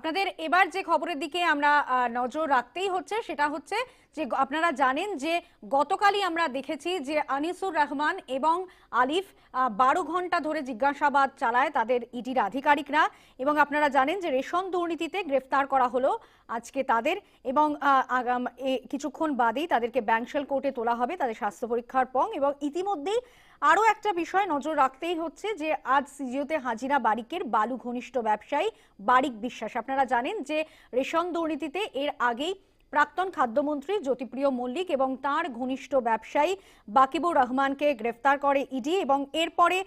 আপনাদের এবার যে খবরের দিকে আমরা নজর রাখতেই হচ্ছে, সেটা হচ্ছে যে আপনারা জানেন যে গতকালই আমরা দেখেছি যে আনিসুর রহমান এবং আলিফ বারো ঘণ্টা ধরে জিজ্ঞাসাবাদ চালায় তাদের ইডির আধিকারিকরা এবং আপনারা জানেন যে রেশন দুর্নীতিতে গ্রেফতার করা হলো আজকে তাদের এবং কিছুক্ষণ বাদেই তাদেরকে ব্যাংশেল কোর্টে তোলা হবে তাদের স্বাস্থ্য পরীক্ষার পং এবং ইতিমধ্যেই আরও একটা বিষয় নজর রাখতেই হচ্ছে যে আজ সিজিওতে হাজিরা বারিকের বালু ঘনিষ্ঠ ব্যবসায়ী বারিক বিশ্বাস। আপনারা জানেন যে রেশন দুর্নীতিতে এর আগেই প্রাক্তন খাদ্যমন্ত্রী জ্যোতিপ্রিয় মল্লিক এবং তার ঘনিষ্ঠ ব্যবসায়ী বাকিবুর রহমানকে গ্রেফতার করে ইডি এবং এরপরে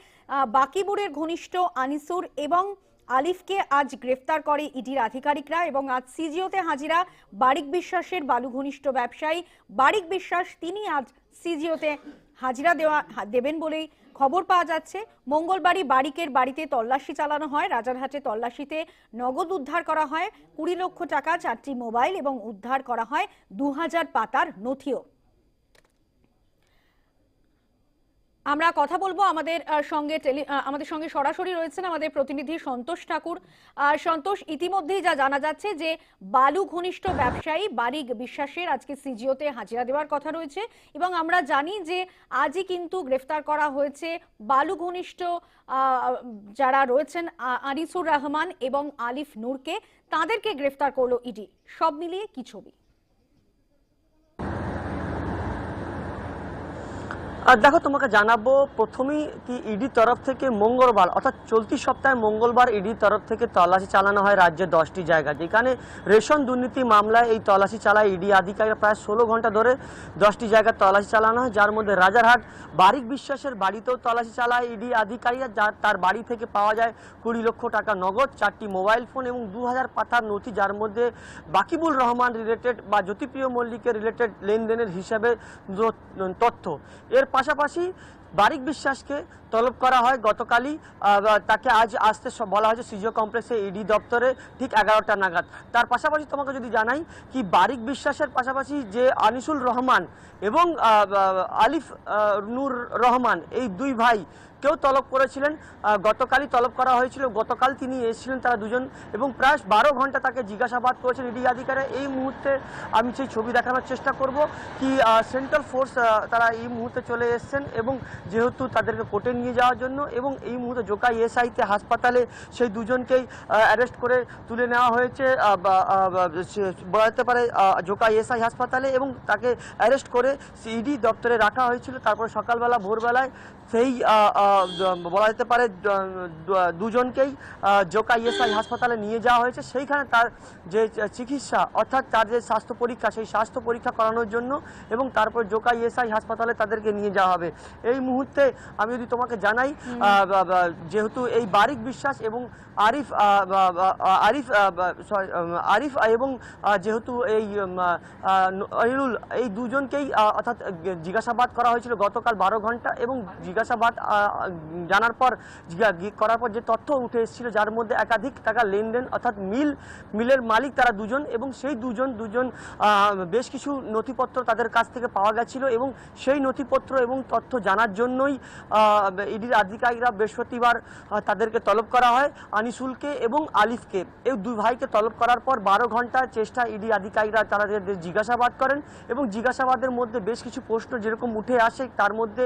বাকিবুরের ঘনিষ্ঠ আনিসুর এবং আলিফকে আজ গ্রেফতার করে ইডির আধিকারিকরা এবং আজ সিজিওতে হাজিরা বারিক বিশ্বাসের বালু ঘনিষ্ঠ ব্যবসায়ী। বারিক বিশ্বাস, তিনি আজ সিজিওতে হাজিরা দেওয়া, দেবেন বলেই খবর পাওয়া যাচ্ছে। মঙ্গলবারই বারিকের বাড়িতে তল্লাশি চালানো হয়। রাজারহাটে তল্লাশিতে নগদ উদ্ধার করা হয়। কুড়ি লক্ষ টাকা, চারটি মোবাইল এবং উদ্ধার করা হয়। দু হাজার পাতার নথিও। আমরা কথা বলব আমাদের সঙ্গে আমাদের সঙ্গে সরাসরি রয়েছেন আমাদের প্রতিনিধি সন্তোষ ঠাকুর। সন্তোষ, ইতিমধ্যেই যা জানা যাচ্ছে যে বালু ঘনিষ্ঠ ব্যবসায়ী বারিক বিশ্বাসের আজকে সিজিওতে হাজিরা দেওয়ার কথা রয়েছে এবং আমরা জানি যে আজই কিন্তু গ্রেফতার করা হয়েছে বালু ঘনিষ্ঠ যারা রয়েছেন আ- আনিসুর রহমান এবং আলিফ নূরকে। তাদেরকে গ্রেফতার করল ইডি। সব মিলিয়ে কি ছবি? আর দেখো, তোমাকে জানাব প্রথমেই কি ইডি তরফ থেকে মঙ্গলবার, অর্থাৎ চলতি সপ্তাহে মঙ্গলবার ইডি তরফ থেকে তল্লাশি চালানো হয় রাজ্যের দশটি জায়গা যেখানে রেশন দুর্নীতি মামলায় এই তল্লাশি চালায় ইডি আধিকারিকরা। প্রায় ষোলো ঘণ্টা ধরে দশটি জায়গায় তল্লাশি চালানো হয়। যার মধ্যে রাজারহাট, বারিক বিশ্বাসের বাড়িতেও তল্লাশি চালায় ইডি আধিকারিকরা। যার তার বাড়ি থেকে পাওয়া যায় কুড়ি লক্ষ টাকা নগদ, চারটি মোবাইল ফোন এবং দু হাজার পাতার নথি, যার মধ্যে বাকিবুল রহমান রিলেটেড বা জ্যোতিপ্রিয় মল্লিকের রিলেটেড লেনদেনের হিসাবে তথ্য। এর পাশাপাশি বারিক বিশ্বাসকে তলব করা হয়। গতকালই তাকে আজ আসতে বলা হয়েছে সিজিও কমপ্লেক্সে ইডি দপ্তরে ঠিক এগারোটা নাগাদ। তার পাশাপাশি তোমাকে যদি জানাই কি বারিক বিশ্বাসের পাশাপাশি যে আনিসুল রহমান এবং আলিফ নূর রহমান, এই দুই ভাই কেউ তলব করেছিলেন। গতকালই তলব করা হয়েছিল। গতকাল তিনি এসেছিলেন তারা দুজন এবং প্রায় বারো ঘণ্টা তাকে জিজ্ঞাসাবাদ করেছেন ইডি আধিকারে এই মুহূর্তে আমি সেই ছবি দেখানোর চেষ্টা করব কি সেন্ট্রাল ফোর্স তারা এই মুহূর্তে চলে এসেছেন এবং যেহেতু তাদেরকে কোর্টে নিয়ে যাওয়ার জন্য এবং এই মুহূর্তে জোকা এসআইতে হাসপাতালে সেই দুজনকেই অ্যারেস্ট করে তুলে নেওয়া হয়েছে। আহ, বা- আহ, বা- সে- বলা যেতে পারে জোকা এসআই হাসপাতালে এবং তাকে অ্যারেস্ট করে ইডি দপ্তরে রাখা হয়েছিল। তারপরে সকালবেলা ভোরবেলায় সেই বলা যেতে পারে দুজনকেই জোকা ইএসআই হাসপাতালে নিয়ে যাওয়া হয়েছে। সেইখানে তার যে চিকিৎসা অর্থাৎ তার যে স্বাস্থ্য পরীক্ষা সেই স্বাস্থ্য পরীক্ষা করানোর জন্য এবং তারপর জোকা ইএসআই হাসপাতালে তাদেরকে নিয়ে যাওয়া হবে। এই মুহূর্তে আমি যদি তোমাকে জানাই যেহেতু এই বারিক বিশ্বাস এবং আরিফ আরিফ আরিফ এবং যেহেতু এই উম, আহ, আইরুল এই দুজনকেই অর্থাৎ জিজ্ঞাসাবাদ করা হয়েছিল গতকাল বারো ঘণ্টা এবং জিজ্ঞাসাবাদ জানার পর করার পর যে তথ্য উঠে এসেছিল, যার মধ্যে একাধিক টাকা লেনদেন অর্থাৎ মিল, মিলের মালিক তারা দুজন এবং সেই দুজন দুজন বেশ কিছু নথিপত্র তাদের কাছ থেকে পাওয়া গেছিল এবং সেই নথিপত্র এবং তথ্য জানার জন্যই ইডির আধিকারিকরা বৃহস্পতিবার তাদেরকে তলব করা হয়, আনিসুলকে এবং আলিফকে। এই দুই ভাইকে তলব করার পর বারো ঘণ্টার চেষ্টা ইডি আধিকারিকরা তারা তাদের জিজ্ঞাসাবাদ করেন এবং জিজ্ঞাসাবাদের মধ্যে বেশ কিছু প্রশ্ন যেরকম উঠে আসে, তার মধ্যে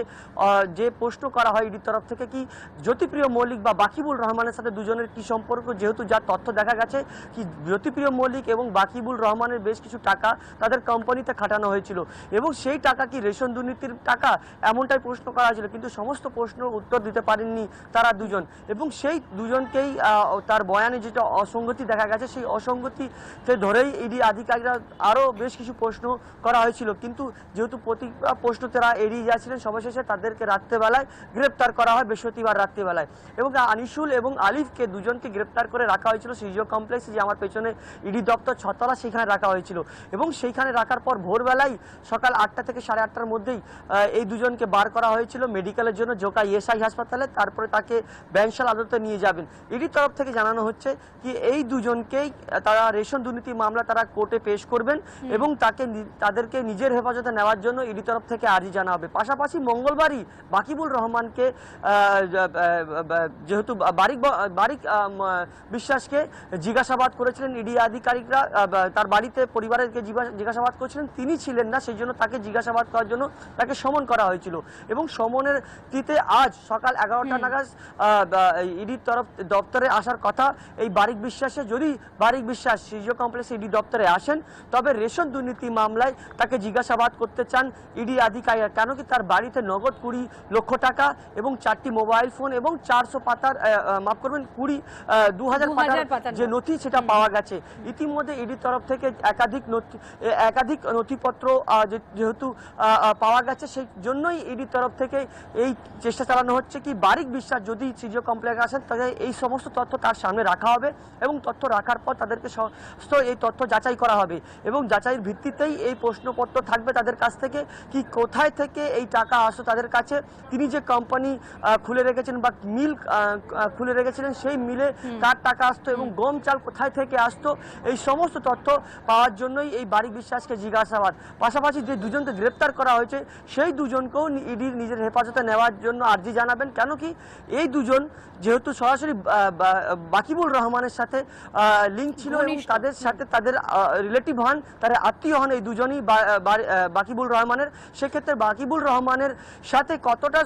যে প্রশ্ন করা হয় ইডির তরফ থেকে কি জ্যোতিপ্রিয় মল্লিক বা বাকিবুল রহমানের সাথে দুজনের কি সম্পর্ক? যেহেতু যা তথ্য দেখা গেছে কি জ্যোতিপ্রিয় মল্লিক এবং বাকিবুল রহমানের বেশ কিছু টাকা তাদের কোম্পানিতে খাটানো হয়েছিল। এবং সেই টাকা কি রেশন দুর্নীতির টাকা? এমনটাই প্রশ্ন করা হয়েছিল। কিন্তু সমস্ত প্রশ্নের উত্তর দিতে পারেননি তারা দুজন। এবং সেই দুজনকেই তার বয়ানে যেটা অসঙ্গতি দেখা গেছে, সেই অসঙ্গতিকে ধরেই ইডি আধিকারিকরা আরও বেশ কিছু প্রশ্ন করা হয়েছিল। কিন্তু যেহেতু প্রতি প্রশ্ন তারা এড়িয়ে যাচ্ছিলেন, সবশেষে তাদেরকে রাত্রেবেলায় গ্রেপ্তার করা হয় বৃহস্পতিবার রাত্রিবেলায়। এবং আনিসুল এবং আলিফকে দুজনকে গ্রেপ্তার করে রাখা হয়েছিল সিজিও কমপ্লেক্সে যে আমার পেছনে ইডি দপ্তর ছতলা সেখানে রাখা হয়েছিল। এবং সেইখানে রাখার পর ভোরবেলায় সকাল আটটা থেকে সাড়ে আটটার মধ্যেই এই দুজনকে বার করা হয়েছিল মেডিকেলের জন্য জোকা ইএসআই হাসপাতালে। তারপরে তাকে ব্যাংশাল আদালতে নিয়ে যাবেন। ইডির তরফ থেকে জানানো হচ্ছে কি এই দুজনকেই তারা রেশন দুর্নীতি মামলা তারা কোর্টে পেশ করবেন এবং তাকে তাদেরকে নিজের হেফাজতে নেওয়ার জন্য ইডি তরফ থেকে আর্জি জানা হবে পাশাপাশি মঙ্গলবারই বাকিবুল রহমানকে যেহেতু বারিক বারিক বিশ্বাসকে জিজ্ঞাসাবাদ করেছিলেন ইডি আধিকারিকরা তার বাড়িতে পরিবারকে জিজ্ঞাসাবাদ করেছিলেন তিনি ছিলেন না সেই জন্য তাকে জিজ্ঞাসাবাদ করার জন্য তাকে সমন করা হয়েছিল। এবং সমনের তিতে আজ সকাল এগারোটা নাগাদ ইডির তরফ দপ্তরে আসার কথা। এই বারিক বিশ্বাসে যদি বারিক বিশ্বাস সিজিও কমপ্লেক্স ইডি দপ্তরে আসেন তবে রেশন দুর্নীতি মামলায় তাকে জিজ্ঞাসাবাদ করতে চান ইডি আধিকারিক কেন কি তার বাড়িতে নগদ কুড়ি লক্ষ টাকা এবং চারটি মোবাইল ফোন এবং চারশো পাতার মাফ করবেন কুড়ি দু হাজার পাতার যে নথি সেটা পাওয়া গেছে। ইতিমধ্যে ইডির তরফ থেকে একাধিক নথি একাধিক নথিপত্র যে- যেহেতু পাওয়া গেছে সেই জন্যই ইডির তরফ থেকে এই চেষ্টা চালানো হচ্ছে কি বারিক বিশ্বাস যদি সিজিও কমপ্লেক্স আসেন তাহলে এই সমস্ত তথ্য তার সামনে রাখা হবে এবং তথ্য রাখার পর তাদেরকে সমস্ত এই তথ্য যাচাই করা হবে এবং যাচাইয়ের ভিত্তিতেই এই প্রশ্নপত্র থাকবে তাদের কাছ থেকে কি কোথায় থেকে এই টাকা আসতো তাদের কাছে তিনি যে কোম্পানি খুলে রেখেছেন বা মিল খুলে রেখেছিলেন সেই মিলে কার টাকা আসতো এবং গম চাল কোথায় থেকে আসতো এই সমস্ত তথ্য পাওয়ার জন্যই এই বাড়ি বিশ্বাসকে জিজ্ঞাসাবাদ। পাশাপাশি যে দুজনকে গ্রেপ্তার করা হয়েছে সেই দুজনকেও ইডির নিজের হেফাজতে নেওয়ার জন্য আর্জি জানাবেন। কেন কি এই দুজন যেহেতু সরাসরি বাকিবুল রহমানের সাথে লিঙ্ক ছিল এবং তাদের সাথে তাদের রিলেটিভ হন তারা আত্মীয় হন এই দুজনই বাকিবুল রহমানের। সেক্ষেত্রে বাকিবুল রহমানের সাথে কতটা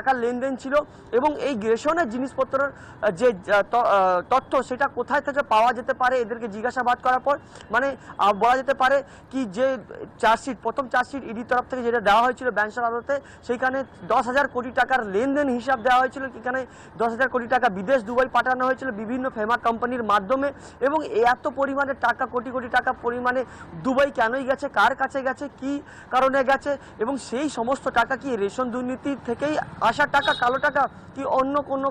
টাকার লেনদেন ছিল এবং এই গ্রেশনের জিনিসপত্রের যে তথ্য সেটা কোথায় থেকে পাওয়া যেতে পারে এদেরকে জিজ্ঞাসাবাদ করার পর মানে বলা যেতে পারে কি যে চার্জশিট, প্রথম চার্জশিট ইডি তরফ থেকে যেটা দেওয়া হয়েছিল ব্যাংসার আদালতে সেইখানে দশ হাজার কোটি টাকার লেনদেন হিসাব দেওয়া হয়েছিল এখানে দশ হাজার কোটি টাকা বিদেশ দুবাই পাঠানো হয়েছিল বিভিন্ন ফেমা কোম্পানির মাধ্যমে এবং এত পরিমাণে টাকা, কোটি কোটি টাকা পরিমাণে দুবাই কেনই গেছে, কার কাছে গেছে, কি কারণে গেছে এবং সেই সমস্ত টাকা কি রেশন দুর্নীতি থেকেই আসা টাকা কালো টাকা কি অন্য কোনো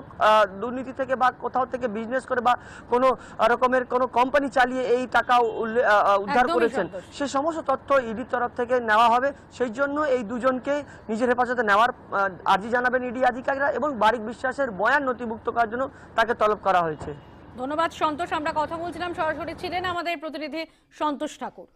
দুর্নীতি থেকে বা কোথাও থেকে বিজনেস করে বা কোনো রকমের কোনো কোম্পানি চালিয়ে এই টাকা উদ্ধার করেছেন। সে সমস্ত তথ্য ইডির তরফ থেকে নেওয়া হবে। সেই জন্য এই দুজনকে নিজের হেফাজতে নেওয়ার আর্জি জানাবেন ইডি আধিকারিকরা এবং বারিক বিশ্বাসের বয়ান নথিভুক্ত করার জন্য তাকে তলব করা হয়েছে। ধন্যবাদ সন্তোষ আমরা কথা বলছিলাম। সরাসরি ছিলেন আমাদের প্রতিনিধি সন্তোষ ঠাকুর।